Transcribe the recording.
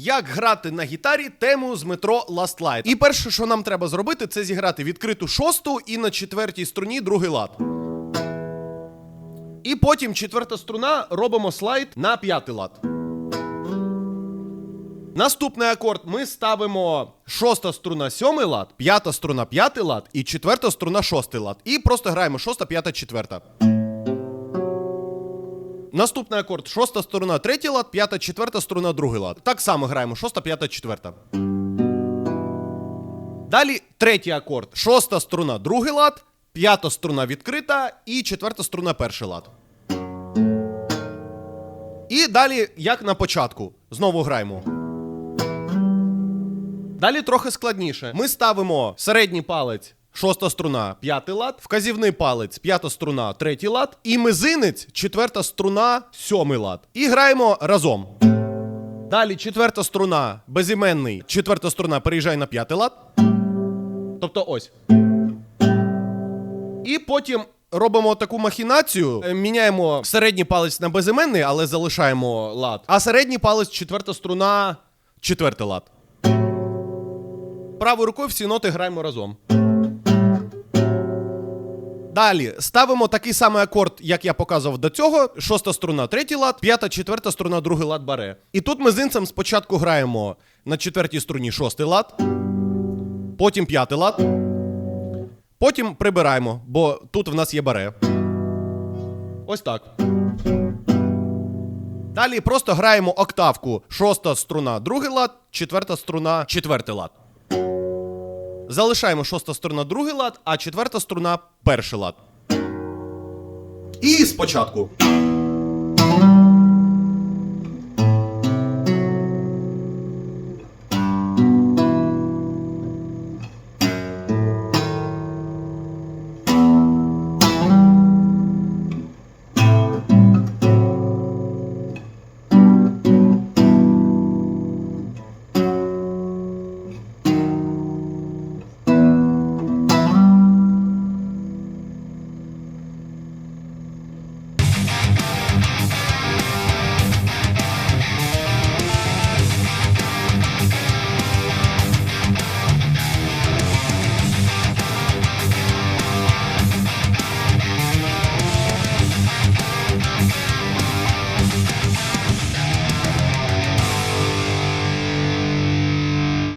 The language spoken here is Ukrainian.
як грати на гітарі тему з метро Last Light. І перше, що нам треба зробити, це зіграти відкриту шосту і на четвертій струні другий лад. І потім четверта струна робимо слайд на п'ятий лад. Наступний акорд ми ставимо шоста струна сьомий лад, п'ята струна п'ятий лад і четверта струна шостий лад. І просто граємо шоста, п'ята, четверта. Наступний акорд шоста струна третій лад, п'ята, четверта струна другий лад. Так само граємо шоста, п'ята, четверта. Далі третій акорд. Шоста струна другий лад, п'ята струна відкрита і четверта струна перший лад. І далі, як на початку, знову граємо. Далі трохи складніше. Ми ставимо середній палець, шоста струна, п'ятий лад, вказівний палець, п'ята струна, третій лад, і мизинець, четверта струна, сьомий лад. І граємо разом. Далі четверта струна, безіменний, четверта струна переїжджає на п'ятий лад. Тобто ось. І потім робимо таку махінацію, е, міняємо середній палець на безіменний, але залишаємо лад. А середній палець, четверта струна, четвертий лад. Правою рукою всі ноти граємо разом. Далі ставимо такий самий акорд, як я показував до цього. Шоста струна, третій лад, п'ята, четверта струна, другий лад баре. І тут ми з інцем спочатку граємо на четвертій струні шостий лад, потім п'ятий лад, потім прибираємо, бо тут в нас є баре. Ось так. Далі просто граємо октавку. Шоста струна, другий лад, четверта струна, четвертий лад. Залишаємо шоста струна, другий лад, а четверта струна перший лад. І спочатку.